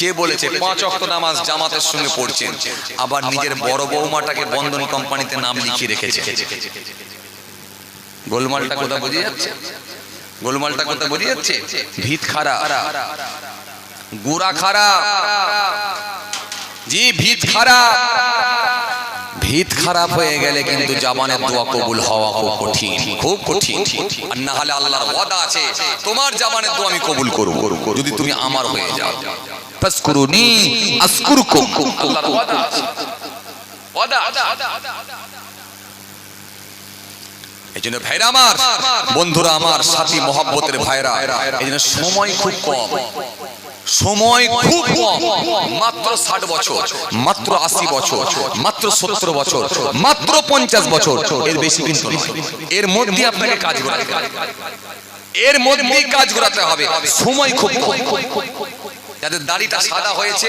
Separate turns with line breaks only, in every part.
কে বলেছে পাঁচ অক্ট নামাজ জামাতের সঙ্গে পড়ছেন। আবার নিজের বড় বৌমাটাকে বন্ধন কোম্পানিতে নাম লিখিয়ে রেখেছে। গোলমালটা কোথায় বুঝে যাচ্ছে? গোলমালটা কোথায় বুঝে যাচ্ছে? ভিত খারা গুড়া খারা জি ভিত খারা ভিত খারাপ হয়ে গেলে কিন্তু জামানের দোয়া কবুল হওয়া খুব কঠিন খুব কঠিন। আর না হলে আল্লাহর ওয়াদা আছে তোমার জামানের দোয়া আমি কবুল করব যদি তুমি আমার হয়ে যাও। ফাসকুরুনি আসকুরকুম আল্লাহর ওয়াদা আছে। ওয়াদা এই জন্য ভাইরা আমার বন্ধুরা আমার সাথী মহাব্বতের ভাইরা এই জন্য সময় খুব কম। সময় খুব কম। মাত্র ষাট বছর মাত্র আশি বছর মাত্র সত্তর বছর মাত্র পঞ্চাশ বছর এর বেশি কিন্তু এর মধ্যে আপনাকে কাজ করাতে এর মধ্যেই কাজ করাতে হবে। সময় খুব কম। যাদের দাড়িটা সাদা হয়েছে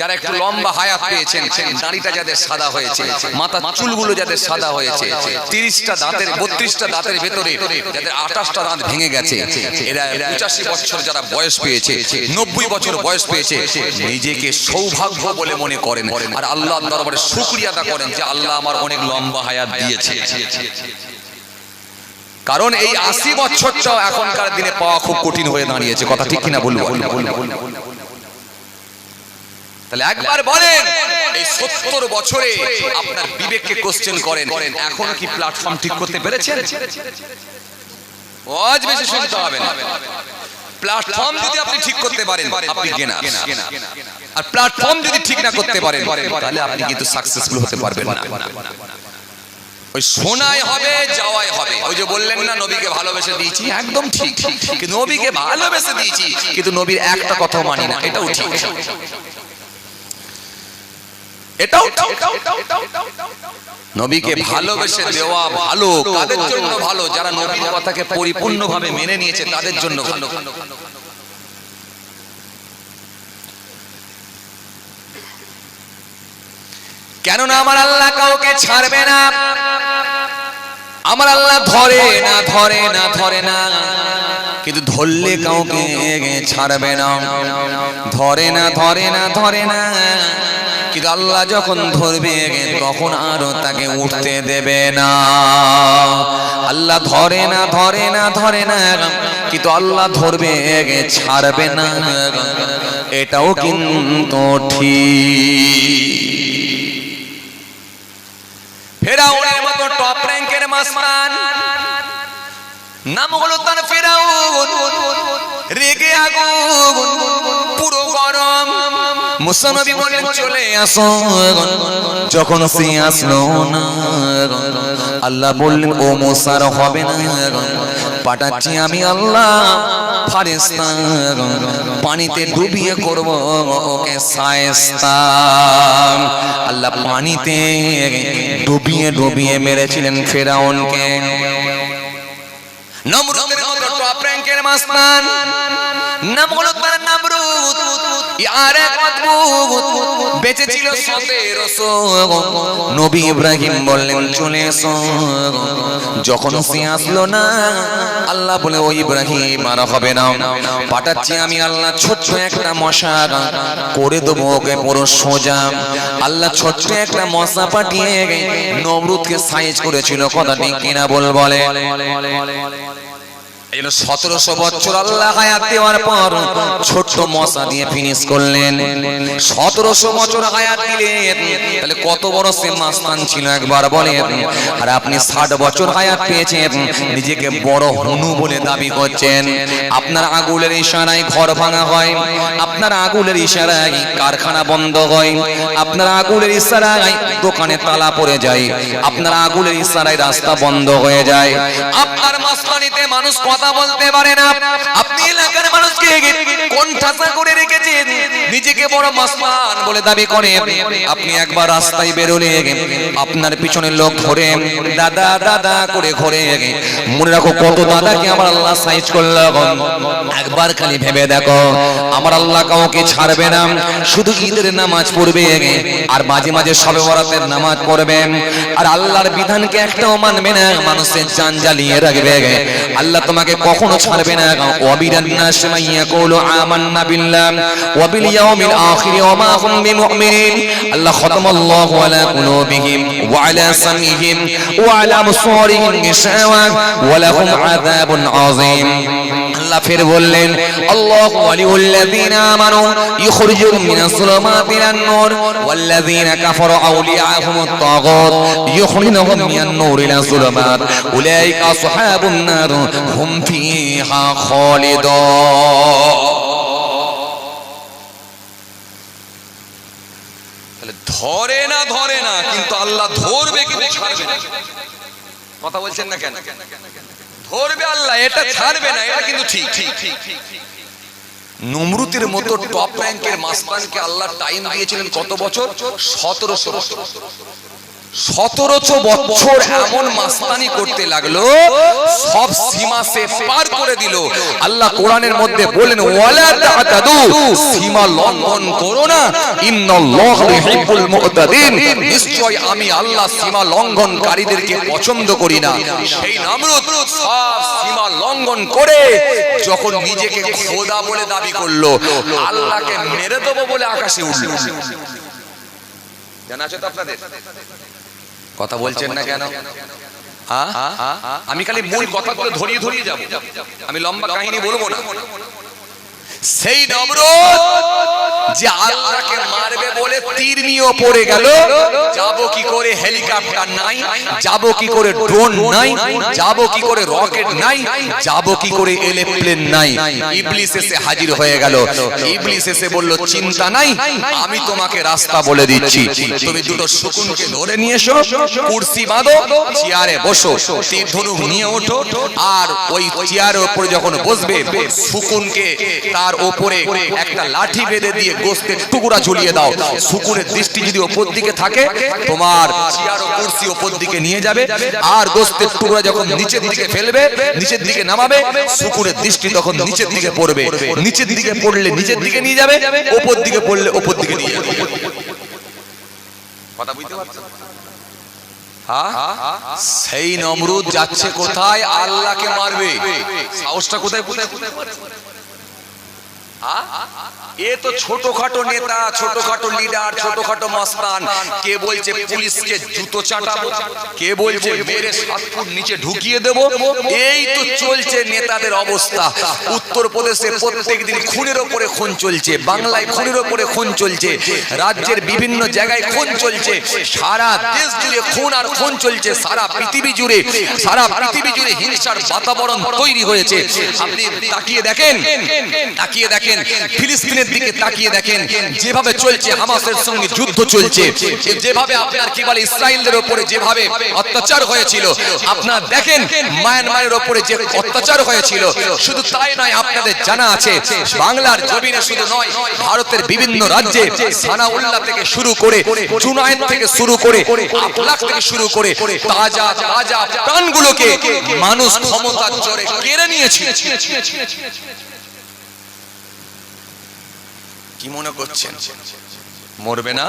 যারা একটু লম্বা হায়াত পেয়েছেন দাড়িটা যাদের সাদা হয়েছে মাথার চুলগুলো যাদের সাদা হয়েছে তিরিশটা দাঁতের বত্রিশটা দাঁতের ভেতরে যাদের আঠাশটা দাঁত ভেঙে গেছে এরা পঁচাশি বছর যারা বয়স পেয়েছে নব্বই বছর বয়স পেয়েছে নিজেকে সৌভাগ্য বলে মনে করেন আর আল্লাহ দরবারে শুক্রিয়া আদা করেন যে আল্লাহ আমার অনেক লম্বা হায়াত দিয়েছে কারণ এই আশি বছরটাও এখনকার দিনে পাওয়া খুব কঠিন হয়ে দাঁড়িয়েছে কথা ঠিক কিনা বলব তাহলে একবার বলেন এই সত্তর বছরে আপনার বিবেককে কোশ্চেন করেন। এখন কি প্ল্যাটফর্ম ঠিক করতে পেরেছেন? আজ বেশি শুনতে হবে না। প্ল্যাটফর্ম যদি আপনি ঠিক করতে পারেন আপনি গেনা আর প্ল্যাটফর্ম যদি ঠিক না করতে পারেন তাহলে আপনি কিন্তু সাকসেসফুল হতে পারবেন না। ওই শোনায় হবে যাওয়াই হবে। ওই যে বললেন না নবীকে ভালোবেসে দিয়েছি একদম ঠিক। কিন্তু নবীকে ভালোবেসে দিয়েছি কিন্তু নবীর একটা কথাও মানি না। এটাও ঠিক। এটাও। নবীকে ভালোবেসে দেওয়া ভালো কাদের জন্য ভালো? যারা নবীর কথাকে পরিপূর্ণভাবে মেনে নিয়েছে তাদের জন্য ভালো? কেননা আমার আল্লাহ কাউকে ছাড়বে না। আমার আল্লাহ ধরে না ধরে না ধরে না। কিন্তু ধরলে কাউকে ছাড়বে না। ধরে না ধরে না ধরে না। কিন্তু আল্লাহ যখন ধরবে, তখন আরও তাকে উঠতে দেবে না। আল্লাহ ধরে না ধরে না ধরে না। কিন্তু আল্লাহ ধরবে, ছাড়বে না। এটাও কিন্তু ঠিক। টপ র্যাঙ্কের তার ফেরাউন। রেগে আগুন, পুরো গরম। মুসানবী বলেন চলে আসো যখন সে আসলো না আল্লাহ বললেন, ও মুসার হবে না পাঠাচ্ছি আমি আল্লাহ, ফারেস্তা পানিতে ডুবিয়ে করব ওকে সায়স্তা। আল্লাহ পানিতে ডুবিয়ে ডুবিয়ে মেরেছিলেন ফেরাউনকে। মতো টপ র্যাঙ্কের মাস্তান। নাম তার নামরুদ আর এক বেঁচে ছিল নবী ইব্রাহিম বললেন, চলে যখন সে আসলো না, আল্লাহ বলে, ও ইব্রাহিম, আর হবে না। পাঠাচ্ছি আমি আল্লাহ ছোট্ট একটা মশা। করে দেবো ওকে পুরো সোজা। আল্লাহ ছোট্ট একটা মশা পাঠিয়ে নমরুদকে সাইজ করেছিল। কথা ঠিক কিনা বল বলে। নিজেকে বড় হনু বলে দাবি করছেন। আপনার আগুলের ইশারায় ঘর ভাঙা হয়, আপনার আগুলের ইশারায় কারখানা বন্ধ হয়, আপনার আগুলের ইশারায় দোকানে তালা পড়ে যায়, আপনার আগুলের ইশারায় রাস্তা বন্ধ হয়ে যায়। আপনার মাস্তানিতে মানুষ কথা বলতে পারে না। আপনি এলাকার মানুষকে কোন ঠাসা করে রেখেছেন। নিজেকে বড় মাসমান বলে দাবি করে আপনি একবার রাস্তায় বেরোলে আপনার লোক দাদা দাদা করে মনে রাখো কত দাদাকে আমার আল্লাহ সাইজ একবার খালি ভেবে দেখো, আমার আল্লাহ কাউকে ছাড়বে না। শুধু ঈদের নামাজ পড়বে আর মাঝে মাঝে সবে বরাতের নামাজ পড়বে। আর আল্লাহর বিধানকে একটাও মানবে না, মানুষের জ্বালিয়ে রাখবে। আল্লাহ তোমাকে কখনো ছাড়বে না। অবিরান্না সমাইয়া কৌলো আমান্না আমান্না বিল্লাহ ওয়া বিল ইয়াউমিল আখির ওয়া মা হুম বিমুমিনিন আল্লাহ খাতামাল্লাহু আলা কুলুবিহিম ওয়া আলা সামিহিম ওয়া আলা আবসারিহিম গিশাওয়া ওয়া লাহুম আযাবুন আযীম আল্লাহ ফের বললেন আল্লাহু ওয়ালিউল্লাযীনা আমানু ইখরিজুহুম মিনাস যুলুমাতি ইলান নূর ওয়াল্লাযীনা কাফারু আউলিয়াহুমুত তাগুত ইখরিজুহুম মিনান নূর ইলা যুলুমাত উলাইকা আসহাবুন নার হুম ফিহা খালিদুন ধরে না ধরে না, কিন্তু আল্লাহ ধরবে কিন্তু ছাড়বে না। কথা বলছেন না কেন? ধরবে আল্লাহ, এটা ছাড়বে না, এটা কিন্তু ঠিক। ঠিক ঠিক নমরুতের মতো টপ র্যাঙ্কের মাস্তানকে আল্লাহ টাইম দিয়েছিলেন কত বছর? সতেরোশো বছর। সতেরোশো বছর এমন মাস্তানি করতে লাগল, সব সীমা সে পার করে দিল। আল্লাহ কোরআনের মধ্যে বলেন সীমা লঙ্ঘন করো না। নিশ্চয় আমি আল্লাহ সীমা লঙ্ঘনকারীদেরকে পছন্দ করি না। সেই নামরুদ সীমা লঙ্ঘন করে যখন নিজেকে খোদা বলে দাবি করল, আল্লাহকে মেরে দেবো বলে আকাশে উঠল। জানা আছে তো আপনাদের? কথা বলছেন না কেন? হ্যাঁ? আমি খালি মূল কথাগুলো ধরিয়ে ধরিয়ে যাব। আমি লম্বা কাহিনী বলব না। সেই নমরুদ যে আল্লাহকে মারবে বলে তীর নিয়ে পড়ে গেল, যাব কি করে হেলিকপ্টার নাই, যাব কি করে ড্রোন নাই, যাব কি করে রকেট নাই, যাব কি করে এরোপ্লেন নাই। ইবলিস এসে হাজির হয়ে গেল। ইবলিস এসে বলল, চিন্তা নাই, আমি তোমাকে রাস্তা বলে দিচ্ছি। তুমি দুটো শকুনকে ধরে নিয়ে এসো, কুরসি বাঁধো, চেয়ারে বসো, তীর ধনুক নিয়ে ওঠো, আর ওই চেয়ারের উপরে যখন বসবে, শকুনকে তার ওপরে একটা লাঠি বেঁধে দিয়ে গোস্তের টুকরা ঝুলিয়ে দাও। শুকুরের দৃষ্টি যদি ওপর দিকে থাকে, তোমার চেয়ার ও কুরসি ওপর দিকে নিয়ে যাবে। আর গোস্তের টুকরা যখন নিচের দিকে ফেলবে, নিচের দিকে নামাবে, শুকুরের দৃষ্টি তখন নিচের দিকে পড়বে। নিচের দিকে পড়লে নিচের দিকে নিয়ে যাবে, ওপর দিকে পড়লে ওপর দিকে নিয়ে যাবে। কথা বুঝতে পারছ? হ্যাঁ? সেই নমরুদ যাচ্ছে কোথায়? আল্লাহকে মারবে। সাহসটা কোথায় কোথায়? কোথায়? 啊？啊啊啊 এ তো ছোটখাটো নেতা ছোটখাটো লিডার ছোটখাটো মস্তান। কে বলছে পুলিশকে জুতো চাটাবো? কে বলছে মেরে সাত ফুট নিচে ঢুকিয়ে দেব? এই তো চলছে নেতাদের অবস্থা। প্রত্যেক দিন খুনের ওপরে খুন চলছে। বাংলায় খুনের ওপরে খুন চলছে। রাজ্যের বিভিন্ন জায়গায় খুন চলছে। সারা দেশ জুড়ে খুন আর খুন চলছে। সারা পৃথিবী জুড়ে সারা পৃথিবী জুড়ে হিংসার বাতাবরণ তৈরি হয়েছে। আপনি তাকিয়ে দেখেন? তাকিয়ে দেখেন? ফিলিস্তিনের দিকে তাকিয়ে দেখেন যেভাবে চলছে হামাসের সঙ্গে যুদ্ধ চলছে যেভাবে আপনার কি বলে ইসরায়েলদের উপরে যেভাবে অত্যাচার হয়েছিল আপনারা দেখেন মায়ানমারের উপরে যে অত্যাচার হয়েছিল শুধু তাই নয় আপনাদের জানা আছে বাংলার জমিনে শুধু নয় ভারতের বিভিন্ন রাজ্যে সানাউল্লাহ থেকে শুরু করে জুনায়েদ থেকে শুরু করে আফলাক থেকে শুরু করে তাজা তাজা প্রাণগুলোকে মানুষ ক্ষমতার জোরে কেড়ে নিয়েছে কি মনে করছেন মরবে না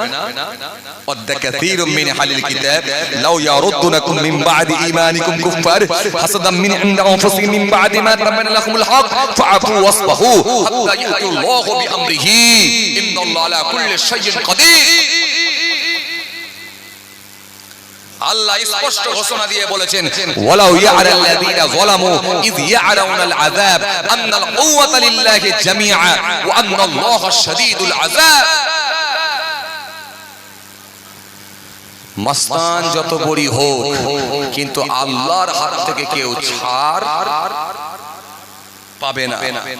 قد كثير من اهل الكتاب لو يردونكم من بعد ايمانكم كفار حسدا من عند انفسهم من بعد ما تبين لكم الحق فاعفوا واصفحوا حتى ياتي الله بامره ان الله على كل شيء قدير আল্লাহ স্পষ্ট ঘোষণা দিয়ে বলেছেন, ওয়ালাউ ইয়ারাল্লাযীনা যালামু ইয ইয়ারাউনাল আযাব কুওয়াতা লিল্লাহি জামিআ ওয়া শাদীদুল আযাব। মস্তান যত বড়ি হোক, কিন্তু আল্লাহর হাত থেকে কেউ ছাড় পাবে না।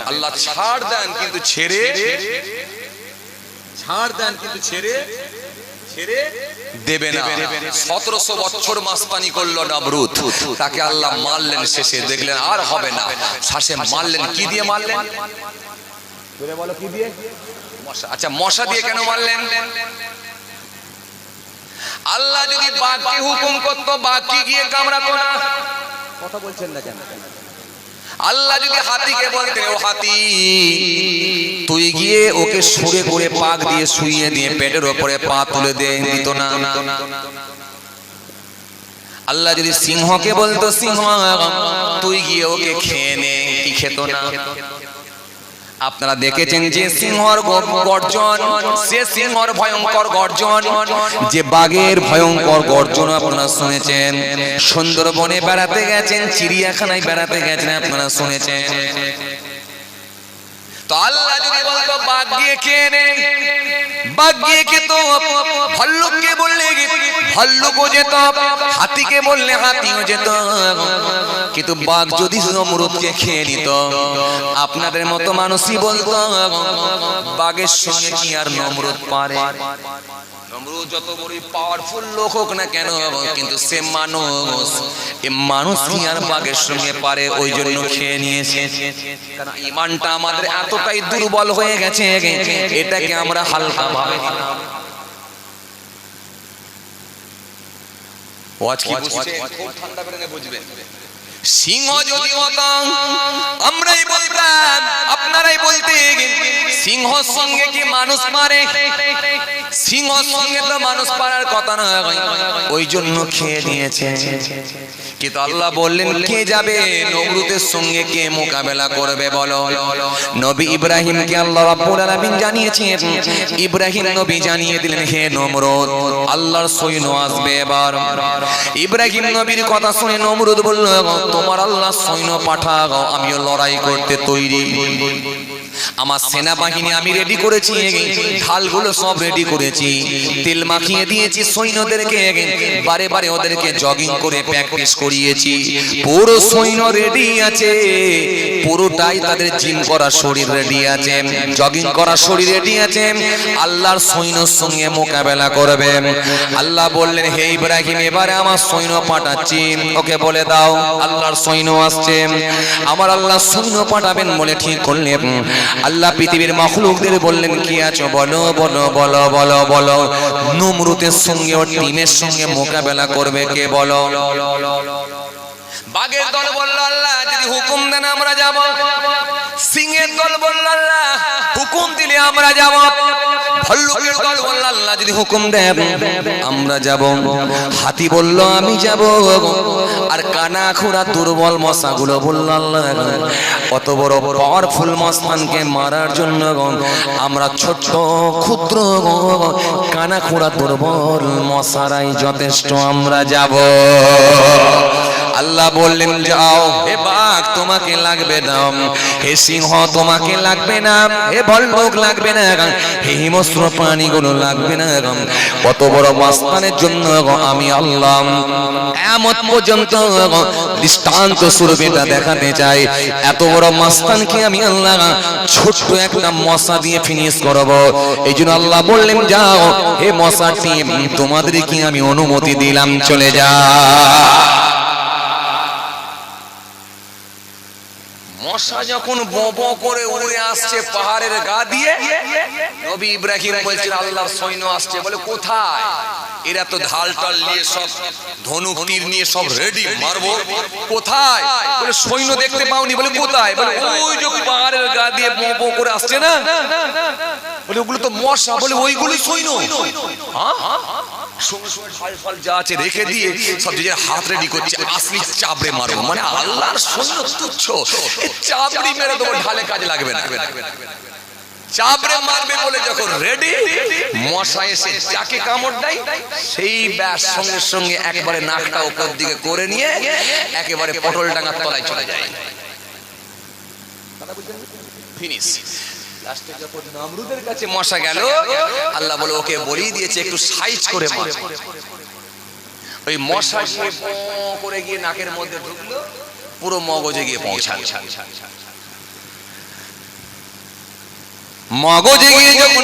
আল্লাহ ছাড় দেন কিন্তু ছেড়ে, ছাড় দেন কিন্তু ছেড়ে দেবে না। সতেরোশো বছর মাস্তানি করল নামরুদ। তাকে আল্লাহ মারলেন শেষে। দেখলেন আর হবে না। শ্বাসে মারলেন। কি দিয়ে মারলেন? বলো কি দিয়ে? আচ্ছা মশা দিয়ে কেন মারলেন? আল্লাহ যদি বাকি হুকুম করতো বাকি গিয়ে কামড়াতো না। কথা বলছেন না কেন? আল্লাহ যদি হাতিকে বলতেন ও হাতি, তুই গিয়ে ওকে সুরে করে পাক দিয়ে শুইয়ে দিয়ে পেটের ওপরে পা তুলে দে, দিত না। আল্লাহ যদি সিংহকে বলতো, সিংহ, তুই গিয়ে ওকে খেয়ে নে, কি খেত না? আপনারা দেখেছেন যে সিংহর গর্জন, সে সিংহর ভয়ঙ্কর গর্জন, যে বাঘের ভয়ঙ্কর গর্জন আপনারা শুনেছেন। সুন্দরবনে বেড়াতে গেছেন, চিড়িয়াখানায় বেড়াতে গেছেন আপনারা শুনেছেন। তো আল্লাহ যদি বলতো, বাঘ দিয়ে খেয়ে নে। বাঘ গিয়ে খেত ভাল্লুককে বললে ভাল্লুকও যেত, হাতিকে বললে হাতিও যেত। কিন্তু বাঘ যদি অমরুদকে খেয়ে নিত, আপনাদের মতো মানুষই বলতো, বাঘের সঙ্গে কি আর নমরুদ পারে? যত বড় পাওয়ারফুল লোক হোক না কেন কিন্তু সে মানুষ। এ মানুষ কি আর বাঘের সঙ্গে পারে? ওই জন্য খেয়ে নিয়েছে। কারণ ইমানটা আমাদের এতটাই দুর্বল হয়ে গেছে এটাকে আমরা হালকা ভাবে ওয়াজ কি বুঝছেন খুব ঠান্ডা করে বুঝবেন সিংহ যদি হতাম, আমরাই বলতাম, আপনারাই বলতে সিংহ সঙ্গে কি মানুষ মারে? সিংহ সঙ্গে তো মানুষ পারার কথা না ওই জন্য খেয়ে নিয়েছে কিন্তু আল্লাহ বললেন, কে যাবে? নমরুদের সঙ্গে কে মোকাবেলা করবে বলো? নবী ইব্রাহিমকে আল্লাহ রাব্বুল আলামিন জানিয়েছেন। ইব্রাহিম নবী জানিয়ে দিলেন, হে নমরুদ, আল্লাহর সৈন্য আসবে এবার। ইব্রাহিম নবীর কথা শুনে নমরুদ বলল তোমার আল্লাহ সৈন্য পাঠাও আমিও লড়াই করতে তৈরি। আমার সেনাবাহিনী আমি রেডি করেছি ঢালগুলো সব রেডি করেছি। তেল মাখিয়ে দিয়েছি সৈন্যদেরকে। বারে বারে ওদেরকে জগিং করে প্র্যাকটিস করিয়েছি। পুরো সৈন্য রেডি আছে। পুরোটাই তাদের জিম করা শরীর রেডি আছে। জগিং করা শরীর রেডি আছে। আল্লাহর সৈন্যর সঙ্গে মোকাবেলা করবে। আল্লাহ বললেন হে ইব্রাহিম এবারে আমার সৈন্য পাঠাচ্ছি। ওকে বলে দাও আল্লাহর সৈন্য আসছে। আমার আল্লাহ সৈন্য পাঠাবেন বলে ঠিক করলেন আল্লাহ পৃথিবীর মখলুকদের বললেন, কি আছো? বলো বলো বলো বলো বলো। নমরুতের সঙ্গে ও টিমের সঙ্গে মোকাবেলা করবে কে, বলো। বাঘের দল বলল, আল্লাহ, যদি হুকুম দেন, আমরা যাব। সিংহের দল বলল আল্লাহ হুকুম দিলে আমরা যাব। ভল্লুকের দল বলল আল্লাহ যদি হুকুম দেন আমরা যাব। হাতি বলল, আমি যাব আর কানা খুরা দুর্বল মশাগুলো বলল আল্লাহ কত বড় পাওয়ারফুল মস্তানকে মারার জন্য আমরা ছোট্ট ক্ষুদ্র কানা খুরা দুর্বল মশারাই যথেষ্ট, আমরা যাব। আল্লাহ বললেন, যাও, হে বাঘ, তোমাকে লাগবে না। হে সিংহ, তোমাকে লাগবে না। হে ভল্লুক লাগবে না। হে হিমস্র প্রাণীগুলো লাগবে না। কত বড় মাস্তানের জন্য আমি আল্লাহ। এমন পর্যন্ত দৃষ্টান্ত স্বরূপেটা দেখাতে চাই। এত বড় মাস্তানকে আমি আল্লাহ ছোট্ট একটা মশা দিয়ে ফিনিশ করব। এই জন্য আল্লাহ বললেন, যাও, হে তোমাদের কি আমি অনুমতি দিলাম, চলে যা মশা যখন বব করে উড়ে আসছে পাহাড়ের গা দিয়ে, নবী ইব্রাহিম বলছেন, আল্লাহর সৈন্য আসছে। বলে, কোথায়? এরা তো ঢাল টাল নিয়ে সব ধনুক তীর নিয়ে সব রেডি মারবো। কোথায়? বলে, সৈন্য দেখতে পাওনি। বলে, কোথায়? বলে, ওই যে পাহাড়ের গা দিয়ে বব করে আসছে না? বলে, ওগুলো তো মশা। বলে, ওইগুলোই সৈন্য। হ্যাঁ? যা আছে রেখে দিয়ে সব যে হাত রেডি করছে। আসলি চাবড়ে মারবো। মানে আল্লাহর সৈন্য তুচ্ছ। চাবড়ি মেরে দেবো ঢালে কাজে লাগবে না। চাবড়ে মারবে বলে যখন রেডি মশা এসে যাকে কামড় দেয় সেই ব্যাস সঙ্গে সঙ্গে একবারে নাকটা উপর দিকে করে নিয়ে একেবারে পটল ডাঙার তলায় চলে যায়। ফিনিশ লাস্টে যখন নামরুদের কাছে মশা গেল, আল্লাহ বলে, ওকে বলিয়ে দিয়েছে, একটু সাইজ করে মার। ওই মশা করে গিয়ে নাকের মধ্যে ঢুকলো, পুরো মগজে গিয়ে পৌঁছালো। মগজে গিয়ে